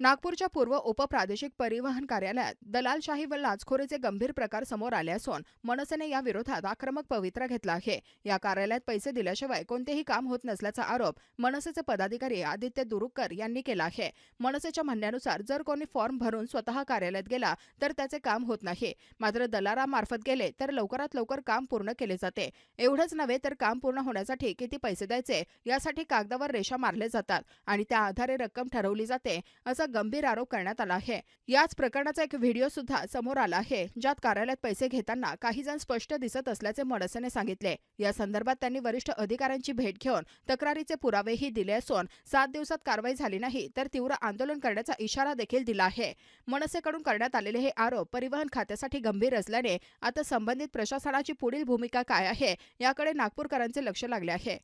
नागपूरच्या पूर्व उपप्रादेशिक परिवहन कार्यालयात दलालशाही व लाचखोरीचे गंभीर प्रकार समोर आले असून मनसेने या विरोधात आक्रमक पवित्रा घेतला आहे. या कार्यालयात पैसे दिल्याशिवाय कोणतेही काम होत नसल्याचा आरोप मनसेचे पदाधिकारी आदित्य दुरुकर यांनी केला आहे. मनसेच्या म्हणण्यानुसार जर कोणी फॉर्म भरून स्वतः कार्यालयात गेला तर त्याचे काम होत नाही. मात्र दलारामार्फत गेले तर लवकरात लवकर काम पूर्ण केले जाते. एवढंच नव्हे तर काम पूर्ण होण्यासाठी किती पैसे द्यायचे यासाठी कागदावर रेषा मारले जातात आणि त्या आधारे रक्कम ठरवली जाते असं गंभीर आरोप करण्यात आला आहे. याच प्रकरणाचा एक व्हिडिओ सुद्धा समोर आला आहे ज्यात कार्यालयात पैसे घेताना काही जण स्पष्ट दिसत असल्याचे मनसेने सांगितले. या संदर्भात त्यांनी वरिष्ठ अधिकाऱ्यांची भेट घेऊन तक्रारीचे पुरावेही दिले असून सात दिवसात कारवाई झाली नाही तर तीव्र आंदोलन करण्याचा इशारा देखील दिला आहे. मनसेकडून करण्यात आलेले हे आरोप परिवहन खात्यासाठी गंभीर असल्याने आता संबंधित प्रशासनाची पुढील भूमिका काय आहे याकडे नागपूरकरांचे लक्ष लागले आहे.